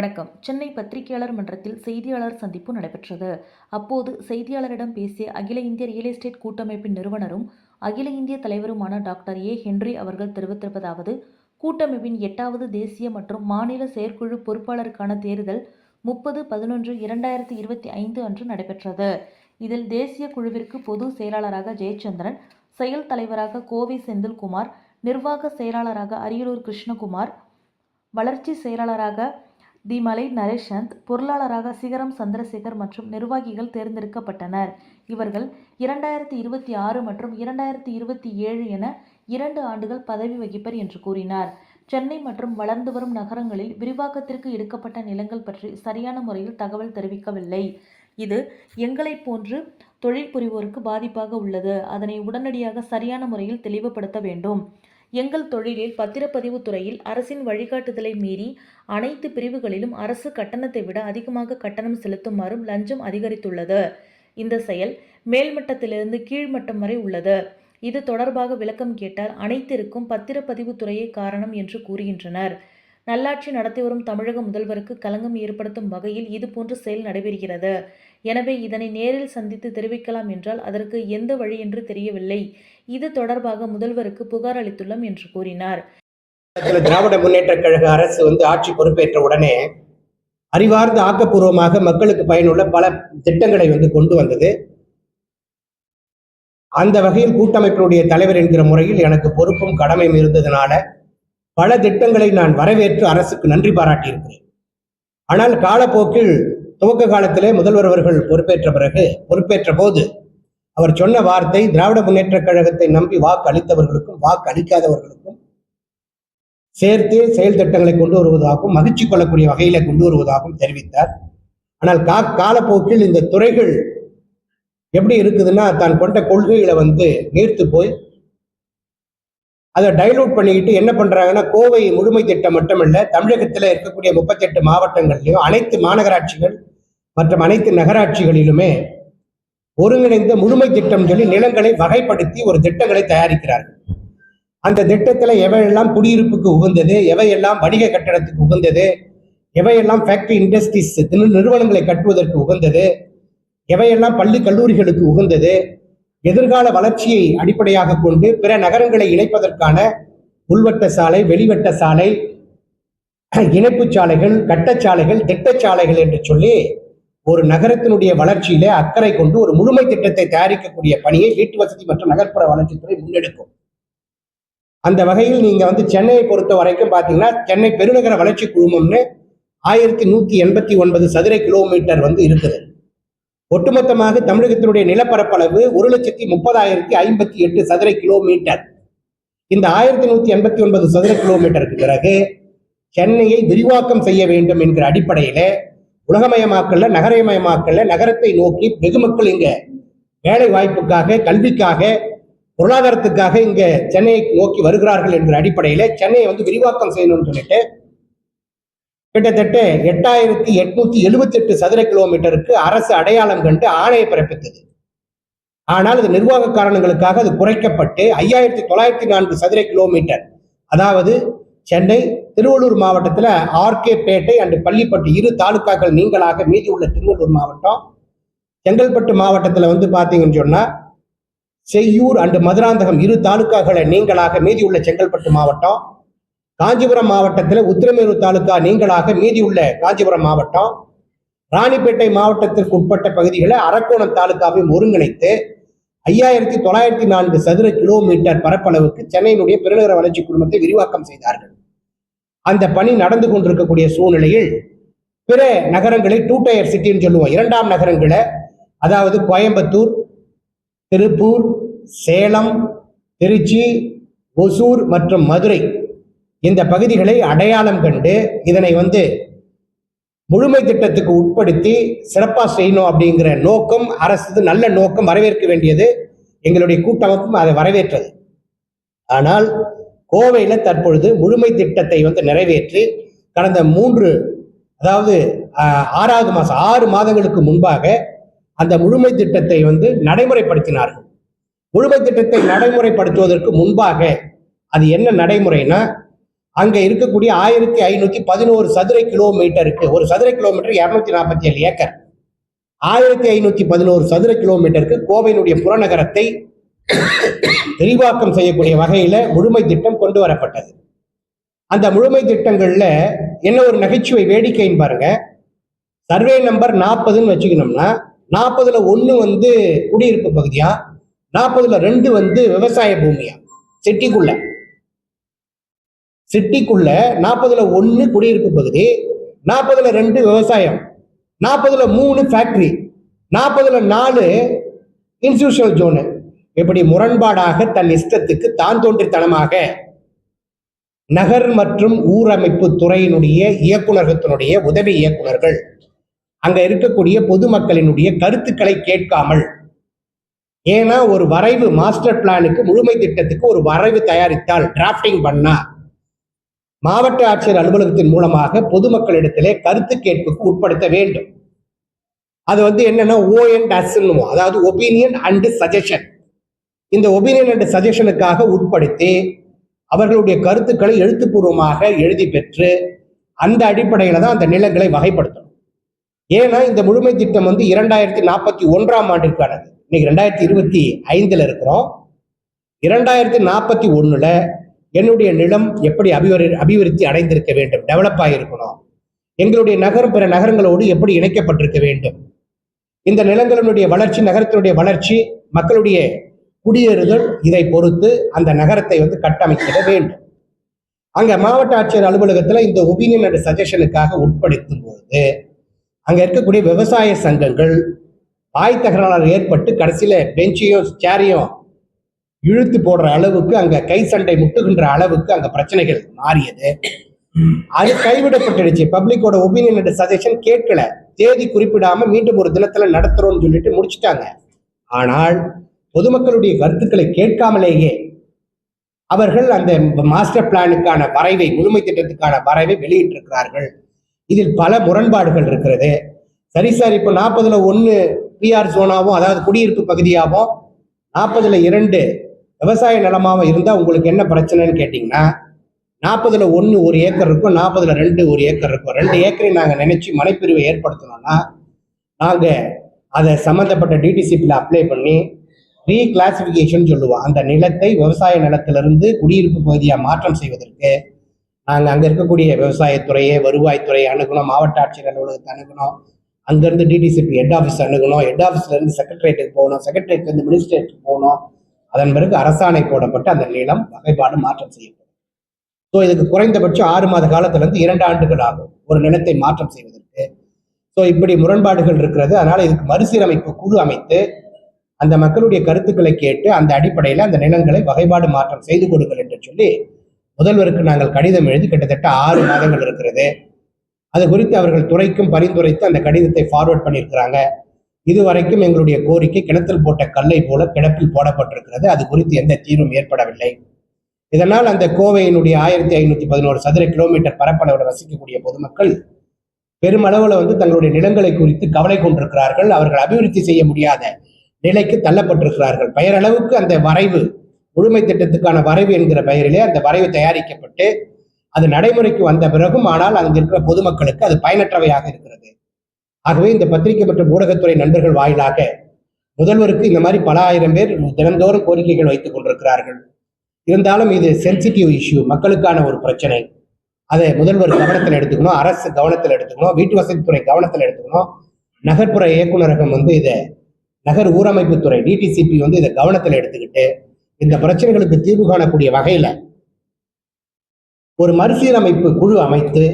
வணக்கம். சென்னை பத்திரிகையாளர் மன்றத்தில் செய்தியாளர் சந்திப்பு நடைபெற்றது. அப்போது செய்தியாளரிடம் பேசிய அகில இந்திய ரியல் எஸ்டேட் கூட்டமைப்பின் நிறுவனரும் அகில இந்திய தலைவருமான டாக்டர் ஏ. ஹென்றி அவர்கள் தெரிவித்திருப்பதாவது கூட்டமைப்பின் எட்டாவது தேசிய மற்றும் மாநில செயற்குழு பொறுப்பாளருக்கான தேர்தல் முப்பது பதினொன்று இரண்டாயிரத்தி இருபத்தி ஐந்து அன்று நடைபெற்றது. இதில் தேசிய குழுவிற்கு பொது செயலாளராக ஜெயச்சந்திரன் செயல் தலைவராக கோவை செந்தில்குமார் நிர்வாக செயலாளராக அரியலூர் கிருஷ்ணகுமார் வளர்ச்சி செயலாளராக தி மலை நரேஷந்த் பொருளாளராக சிகரம் சந்திரசேகர் மற்றும் நிர்வாகிகள் தேர்ந்தெடுக்கப்பட்டனர். இவர்கள் இரண்டாயிரத்தி இருபத்தி ஆறு மற்றும் இரண்டாயிரத்தி இருபத்தி ஏழு என இரண்டு ஆண்டுகள் பதவி வகிப்பர் என்று கூறினார். சென்னை மற்றும் வளர்ந்து வரும் நகரங்களில் விரிவாக்கத்திற்கு எடுக்கப்பட்ட நிலங்கள் பற்றி சரியான முறையில் தகவல் தெரிவிக்கவில்லை. இது எங்களைப் போன்று தொழில் புரிவோருக்கு பாதிப்பாக உள்ளது. அதனை உடனடியாக சரியான முறையில் தெளிவுபடுத்த வேண்டும். எங்கள் தொழிலில் பத்திரப்பதிவு துறையில் அரசின் வழிகாட்டுதலை மீறி அனைத்து பிரிவுகளிலும் அரசு கட்டணத்தை விட அதிகமாக கட்டணம் செலுத்துமாறும் லஞ்சம் அதிகரித்துள்ளது. இந்த செயல் மேல்மட்டத்திலிருந்து கீழ்மட்டம் வரை உள்ளது. இது தொடர்பாக விளக்கம் கேட்டால் அனைத்திற்கும் பத்திரப்பதிவு துறையே காரணம் என்று கூறுகின்றனர். நல்லாட்சி நடத்தி வரும் தமிழக முதல்வருக்கு களங்கம் ஏற்படுத்தும் வகையில் இதுபோன்ற செயல் நடைபெறுகிறது. எனவே இதனை நேரில் சந்தித்து தெரிவிக்கலாம் என்றால் அதற்கு எந்த வழி என்று தெரியவில்லை. இது தொடர்பாக முதல்வருக்கு புகார் அளித்துள்ளோம் என்று கூறினார். திராவிட முன்னேற்ற கழக அரசு வந்து ஆட்சி பொறுப்பேற்ற உடனே அறிவார்ந்த ஆக்கப்பூர்வமாக மக்களுக்கு பயனுள்ள பல திட்டங்களை வந்து கொண்டு வந்தது. அந்த வகையில் கூட்டமைப்பினுடைய தலைவர் என்கிற முறையில் எனக்கு பொறுப்பும் கடமையும் இருந்ததுனால பல திட்டங்களை நான் வரவேற்று அரசுக்கு நன்றி பாராட்டியிருக்கிறேன். ஆனால் காலப்போக்கில் துவக்க காலத்திலே முதல்வர் அவர்கள் பொறுப்பேற்ற பிறகு பொறுப்பேற்ற போது அவர் சொன்ன வார்த்தை திராவிட முன்னேற்ற கழகத்தை நம்பி வாக்கு அளித்தவர்களுக்கும் வாக்கு அளிக்காதவர்களுக்கும் சேர்த்து செயல் திட்டங்களை கொண்டு வருவதாகவும் மகிழ்ச்சி கொள்ளக்கூடிய வகையில கொண்டு வருவதாகவும் தெரிவித்தார். ஆனால் கா காலப்போக்கில் இந்த துறைகள் எப்படி இருக்குதுன்னா தான் கொண்ட கொள்கைகளை வந்து நீர்த்து போய் அதை டைலூட் பண்ணிக்கிட்டு என்ன பண்றாங்கன்னா கோவை முழுமை திட்டம் மட்டுமல்ல தமிழகத்தில் இருக்கக்கூடிய முப்பத்தெட்டு மாவட்டங்கள்லையும் அனைத்து மாநகராட்சிகள் மற்றும் அனைத்து நகராட்சிகளிலுமே ஒருங்கிணைந்த முழுமை திட்டம் சொல்லி நிலங்களை வகைப்படுத்தி ஒரு திட்டங்களை தயாரிக்கிறார்கள். அந்த திட்டத்துல எவையெல்லாம் குடியிருப்புக்கு உகந்தது எவையெல்லாம் வணிக கட்டடத்துக்கு உகந்தது எவையெல்லாம் ஃபேக்டரி இண்டஸ்ட்ரீஸ் நிறுவனங்களை கட்டுவதற்கு உகந்தது எவையெல்லாம் பள்ளி கல்லூரிகளுக்கு உகந்தது எதிர்கால வளர்ச்சியை அடிப்படையாக கொண்டு பிற நகரங்களை இணைப்பதற்கான உள்வட்ட சாலை வெளிவட்ட சாலை இணைப்பு சாலைகள் கட்டச்சாலைகள் திட்டச்சாலைகள் என்று சொல்லி ஒரு நகரத்தினுடைய வளர்ச்சியில அக்கறை கொண்டு ஒரு முழுமை திட்டத்தை தயாரிக்கக்கூடிய பணியை வீட்டு வசதி மற்றும் நகர்ப்புற வளர்ச்சித்துறை முன்னெடுக்கும். அந்த வகையில் நீங்க வந்து சென்னையை பொறுத்த வரைக்கும் பாத்தீங்கன்னா சென்னை பெருநகர வளர்ச்சி குழுமம்னு ஆயிரத்தி நூத்தி எண்பத்தி ஒன்பது சதுர கிலோமீட்டர் வந்து இருக்குது. ஒட்டுமொத்தமாக தமிழகத்தினுடைய நிலப்பரப்பளவு ஒரு லட்சத்தி முப்பதாயிரத்தி ஐம்பத்தி எட்டு சதுர கிலோமீட்டர். இந்த ஆயிரத்தி நூத்தி எண்பத்தி ஒன்பது சதுர கிலோமீட்டருக்கு பிறகு சென்னையை விரிவாக்கம் செய்ய வேண்டும் என்கிற அடிப்படையில உலகமயமாக்கல்ல நகரமயமாக்கல்ல நகரத்தை நோக்கி வெகுமக்கள் இங்க வேலை வாய்ப்புக்காக கல்விக்காக பொருளாதாரத்துக்காக இங்க சென்னையை நோக்கி வருகிறார்கள் என்ற அடிப்படையில சென்னையை வந்து விரிவாக்கம் செய்யணும்னு சொல்லிட்டு கிட்டத்தட்ட எட்டாயிரத்தி எட்நூத்தி எழுபத்தி எட்டு சதுர கிலோமீட்டருக்கு அரசு அடையாளம் கண்டு ஆணையை பிறப்பித்தது. ஆனால் அது நிர்வாக காரணங்களுக்காக அது குறைக்கப்பட்டு ஐயாயிரத்தி தொள்ளாயிரத்தி நான்கு சதுர கிலோமீட்டர். அதாவது சென்னை திருவள்ளூர் மாவட்டத்தில் ஆர்கே பேட்டை அண்டு பள்ளிப்பட்டு இரு தாலுக்காக்கள் நீங்களாக மீதி உள்ள திருவள்ளூர் மாவட்டம். செங்கல்பட்டு மாவட்டத்தில் வந்து பார்த்தீங்கன்னு சொன்னால் செய்யூர் அண்டு மதுராந்தகம் இரு தாலுக்காக்களை நீங்களாக மீதி உள்ள செங்கல்பட்டு மாவட்டம். காஞ்சிபுரம் மாவட்டத்தில் உத்திரமேரூர் தாலுகா நீங்களாக மீதியுள்ள காஞ்சிபுரம் மாவட்டம் ராணிப்பேட்டை மாவட்டத்திற்கு உட்பட்ட பகுதிகளை அரக்கோணம் தாலுகாவையும் ஒருங்கிணைத்து ஐயாயிரத்தி தொள்ளாயிரத்தி நான்கு சதுர கிலோமீட்டர் பரப்பளவுக்கு சென்னையினுடைய பெருநகர வளர்ச்சி குழுமத்தை விரிவாக்கம் செய்தார்கள். அந்த பணி நடந்து கொண்டிருக்கக்கூடிய சூழ்நிலையில் பிற நகரங்களை டூ டயர் சிட்டின்னு சொல்லுவோம். இரண்டாம் நகரங்களை அதாவது கோயம்புத்தூர் திருப்பூர் சேலம் திருச்சி ஒசூர் மற்றும் மதுரை இந்த பகுதிகளை அடையாளம் கண்டு இதனை வந்து முழுமை திட்டத்துக்கு உட்படுத்தி சிறப்பாக செய்யணும் அப்படிங்கிற நோக்கம் அரசு நல்ல நோக்கம் வரவேற்க வேண்டியது எங்களுடைய கூட்டமைப்பும் அதை வரவேற்றது. ஆனால் கோவையில் தற்பொழுது முழுமை திட்டத்தை வந்து நிறைவேற்றி கடந்த மூன்று அதாவது ஆறாவது மாதம் ஆறு மாதங்களுக்கு முன்பாக அந்த முழுமை திட்டத்தை வந்து நடைமுறைப்படுத்தினார்கள். முழுமை திட்டத்தை நடைமுறைப்படுத்துவதற்கு முன்பாக அது என்ன நடைமுறைனா அங்க இருக்கக்கூடிய ஆயிரத்தி ஐநூத்தி பதினோரு சதுர கிலோமீட்டருக்கு ஒரு சதுர கிலோமீட்டர் இருநூத்தி நாற்பத்தி ஏழு ஏக்கர். ஆயிரத்தி ஐநூத்தி பதினோரு சதுர கிலோமீட்டருக்கு கோவையினுடைய புறநகரத்தை விரிவாக்கம் செய்யக்கூடிய வகையில முழுமை திட்டம் கொண்டு வரப்பட்டது. அந்த முழுமை திட்டங்கள்ல என்ன ஒரு நகைச்சுவை வேடிக்கைன்னு பாருங்க. சர்வே நம்பர் நாற்பதுன்னு வச்சுக்கணும்னா நாற்பதுல ஒன்று வந்து குடியிருப்பு பகுதியா நாற்பதுல ரெண்டு வந்து விவசாய பூமியா சிட்டிக்குள்ள. சிட்டிக்குள்ள நாற்பதுல ஒன்று குடியிருப்பு பகுதி நாற்பதுல ரெண்டு விவசாயம் நாற்பதுல மூணு ஃபேக்டரி நாற்பதுல நாலு இன்ஸ்டியூஷனல் ஜோனு இப்படி முரண்பாடாக தன் இஷ்டத்துக்கு தான் தோன்றித்தனமாக நகர் மற்றும் ஊரமைப்பு துறையினுடைய இயக்குநரகத்தினுடைய உதவி இயக்குனர்கள் அங்க இருக்கக்கூடிய பொதுமக்களினுடைய கருத்துக்களை கேட்காமல் ஏன்னா ஒரு வரைவு மாஸ்டர் பிளானுக்கு முழுமை திட்டத்துக்கு ஒரு வரைவு தயாரித்தால் டிராப்டிங் பண்ணா மாவட்ட ஆட்சியர் அலுவலகத்தின் மூலமாக பொதுமக்களிடத்திலே கருத்து கேட்புக்கு உட்படுத்த வேண்டும். அது வந்து என்னன்னா ஓ அண்ட் அஸ்ன்னுவோம் அதாவது ஒப்பீனியன் அண்டு சஜஷன் இந்த ஒப்பீனியன் அண்ட் சஜஷனுக்காக உட்படுத்தி அவர்களுடைய கருத்துக்களை எழுத்துப்பூர்வமாக எழுதி பெற்று அந்த அடிப்படையில தான் அந்த நிலங்களை வகைப்படுத்தணும். ஏன்னா இந்த முழுமை திட்டம் வந்து இரண்டாயிரத்தி நாற்பத்தி ஒன்றாம் ஆண்டிற்கானது. இன்னைக்கு ரெண்டாயிரத்தி இருபத்தி ஐந்துல இருக்கிறோம். இரண்டாயிரத்தி நாற்பத்தி ஒண்ணுல என்னுடைய நிலம் எப்படி அபிவரி அபிவிருத்தி அடைந்திருக்க வேண்டும்? டெவலப் ஆகியிருக்கணும் எங்களுடைய நகரம் பிற நகரங்களோடு எப்படி இணைக்கப்பட்டிருக்க வேண்டும்? இந்த நிலங்களினுடைய வளர்ச்சி நகரத்தினுடைய வளர்ச்சி மக்களுடைய குடியேறுதல் இதை பொறுத்து அந்த நகரத்தை வந்து கட்டமைக்கிட வேண்டும். அங்க மாவட்ட ஆட்சியர் அலுவலகத்துல இந்த ஒபீனியன் அண்ட் சஜஷனுக்காக உட்படுத்தும் போது அங்க இருக்கக்கூடிய விவசாய சங்கங்கள் வாய் தகராறு ஏற்பட்டு கடைசியில பெஞ்சையும் சேரையும் இழுத்து போடுற அளவுக்கு அங்க கை சண்டை முட்டுகின்ற அளவுக்கு அங்க பிரச்சனைகள் மாறியது. அது கைவிடப்பட்டுடுச்சு. பப்ளிக்கோட ஒப்பீனியன் சஜஷன் கேட்கல. தேதி குறிப்பிடாம மீண்டும் ஒரு தினத்துல நடத்துறோம்னு சொல்லிட்டு முடிச்சிட்டாங்க. ஆனால் பொதுமக்களுடைய கருத்துக்களை கேட்காமலேயே அவர்கள் அந்த மாஸ்டர் பிளானுக்கான வரைவை முழுமை திட்டத்துக்கான வரைவை வெளியிட்டிருக்கிறார்கள். இதில் பல முரண்பாடுகள் இருக்கிறது. சரி சார் இப்போ நாற்பதுல ஒன்று பிஆர் ஜோனாவும் அதாவது குடியிருப்பு பகுதியாகவும் நாற்பதுல இரண்டு விவசாய நிலமாக இருந்தால் உங்களுக்கு என்ன பிரச்சனைன்னு கேட்டிங்கன்னா நாற்பதுல ஒன்று ஒரு ஏக்கர் இருக்கும் நாற்பதுல ரெண்டு ஒரு ஏக்கர் இருக்கும். ரெண்டு ஏக்கரை நாங்கள் நினைச்சு மனைப்பிரிவை ஏற்படுத்தணும்னா நாங்கள் அதை சம்மந்தப்பட்ட டிடிசிபியில் அப்ளை பண்ணி ரீ கிளாசிஃபிகேஷன் சொல்லுவோம். அந்த நிலத்தை விவசாய நிலத்திலிருந்து குடியிருப்பு பகுதியாக மாற்றம் செய்வதற்கு நாங்கள் அங்கே இருக்கக்கூடிய விவசாயத்துறையை வருவாய்த்துறையை அணுகணும் மாவட்ட ஆட்சியர் அலுவலகத்தை அணுகணும் அங்கேருந்து டிடிசிபி ஹெட் ஆஃபீஸ் அணுகணும் ஹெட் ஆஃபீஸ்லேருந்து செக்ரட்டரியேட்டுக்கு போகணும் செக்ரட்டரியேட்லேருந்து மினிஸ்ட்ரேட்டுக்கு போகணும் அதன் பிறகு அரசாணை போடப்பட்டு அந்த நிலம் வகைப்பாடு மாற்றம் செய்யப்படும். ஸோ இதுக்கு குறைந்தபட்சம் ஆறு மாத காலத்திலிருந்து இரண்டு ஆண்டுகள் ஆகும் ஒரு நிலத்தை மாற்றம் செய்வதற்கு. ஸோ இப்படி முரண்பாடுகள் இருக்கிறது. அதனால இதுக்கு மறுசீரமைப்பு குழு அமைத்து அந்த மக்களுடைய கருத்துக்களை கேட்டு அந்த அடிப்படையில் அந்த நிலங்களை வகைப்பாடு மாற்றம் செய்து கொடுங்கள் என்று சொல்லி முதல்வருக்கு நாங்கள் கடிதம் எழுதி கிட்டத்தட்ட ஆறு மாதங்கள் இருக்கிறது. அது குறித்து அவர்கள் துறைக்கும் பரிந்துரைத்து அந்த கடிதத்தை ஃபார்வர்ட் பண்ணியிருக்கிறாங்க. இதுவரைக்கும் எங்களுடைய கோரிக்கை கிணத்தில் போட்ட கல்லை போல கிடப்பில் போடப்பட்டிருக்கிறது. அது குறித்து எந்த தீர்வும் ஏற்படவில்லை. இதனால் அந்த கோவையினுடைய ஆயிரத்தி ஐநூத்தி பதினோரு சதுர கிலோமீட்டர் பரப்பளவில் வசிக்கக்கூடிய பொதுமக்கள் பெருமளவில் வந்து தங்களுடைய நிலங்களை குறித்து கவலை கொண்டிருக்கிறார்கள். அவர்கள் அபிவிருத்தி செய்ய முடியாத நிலைக்கு தள்ளப்பட்டிருக்கிறார்கள். பெயரளவுக்கு அந்த வரைவு முழுமை திட்டத்துக்கான வரைவு என்கிற பெயரிலே அந்த வரைவு தயாரிக்கப்பட்டு அது நடைமுறைக்கு வந்த பிறகும் ஆனால் அங்கு இருக்கிற பொதுமக்களுக்கு அது பயனற்றவையாக இருக்கிறது. ஆகவே இந்த பத்திரிகை மற்றும் ஊடகத்துறை நண்பர்கள் வாயிலாக முதல்வருக்கு இந்த மாதிரி பல ஆயிரம் பேர் தினந்தோறும் கோரிக்கைகள் வைத்துக் கொண்டிருக்கிறார்கள். இருந்தாலும் இது சென்சிட்டிவ் இஷ்யூ மக்களுக்கான ஒரு பிரச்சனை. அதை முதல்வர் கவனத்தில் எடுத்துக்கணும் அரசு கவனத்தில் எடுத்துக்கணும் வீட்டு வசதித்துறை கவனத்தில் எடுத்துக்கணும். நகர்ப்புற இயக்குநரகம் வந்து இதை நகர் ஊரமைப்புத்துறை டிடிசிபி வந்து இதை கவனத்தில் எடுத்துக்கிட்டு இந்த பிரச்சனைகளுக்கு தீர்வு காணக்கூடிய வகையில ஒரு மறுசீரமைப்பு குழு அமைத்து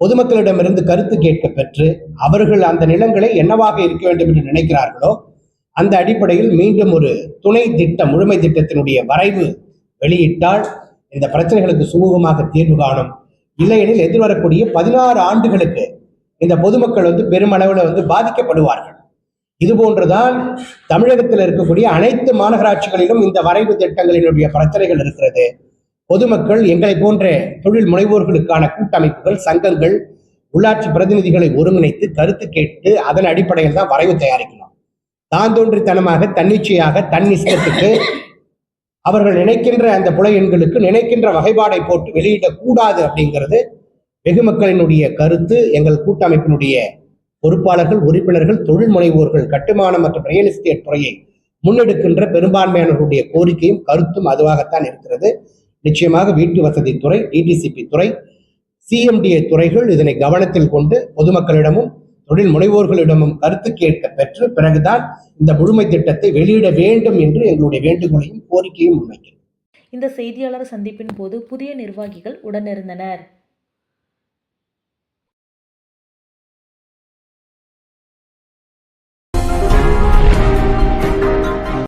பொதுமக்களிடமிருந்து கருத்து கேட்க பெற்று அவர்கள் அந்த நிலங்களை என்னவாக இருக்க வேண்டும் என்று நினைக்கிறார்களோ அந்த அடிப்படையில் மீண்டும் ஒரு துணை திட்டம் முழுமை திட்டத்தினுடைய வரைவு வெளியிட்டால் இந்த பிரச்சனைகளுக்கு சுமூகமாக தீர்வு காணும். இல்லையெனில் எதிர்வரக்கூடிய பதினாறு ஆண்டுகளுக்கு இந்த பொதுமக்கள் வந்து பெருமளவில் வந்து பாதிக்கப்படுவார்கள். இது போன்றுதான் தமிழகத்தில் இருக்கக்கூடிய அனைத்து மாநகராட்சிகளிலும் இந்த வரைவு திட்டங்களினுடைய பிரச்சனைகள் இருக்கிறது. பொதுமக்கள் எங்களை போன்ற தொழில் முனைவோர்களுக்கான கூட்டமைப்புகள் சங்கங்கள் உள்ளாட்சி பிரதிநிதிகளை ஒருங்கிணைத்து கருத்து கேட்டு அதன் அடிப்படையில் தான் வரைவு தயாரிக்கலாம். தான் தோன்றித்தனமாக தன்னிச்சையாக தன் இஷ்டத்துக்கு அவர்கள் நினைக்கின்ற அந்த புல எண்களுக்கு நினைக்கின்ற வகைப்பாடை போட்டு வெளியிடக்கூடாது அப்படிங்கிறது வெகு மக்களினுடைய கருத்து எங்கள் கூட்டமைப்பினுடைய பொறுப்பாளர்கள் உறுப்பினர்கள் தொழில் முனைவோர்கள் கட்டுமானம் மற்றும் ரியல் எஸ்டேட் துறையை முன்னெடுக்கின்ற பெரும்பான்மையானவர்களுடைய கோரிக்கையும் கருத்தும் அதுவாகத்தான் இருக்கிறது. நிச்சயமாக வீட்டு வசதி துறை டிடிசிபி துறை சிஎம்டிஏ துறைகள் இதனை கவனத்தில் கொண்டு பொதுமக்களிடமும் தொழில் முனைவோர்களிடமும் கருத்து கேட்க பெற்று பிறகுதான் இந்த முழுமை திட்டத்தை வெளியிட வேண்டும் என்று எங்களுடைய வேண்டுகோளையும் கோரிக்கையும் முன்வைக்கிறோம். இந்த செய்தியாளர் சந்திப்பின் போது புதிய நிர்வாகிகள் உடனிருந்தனர்.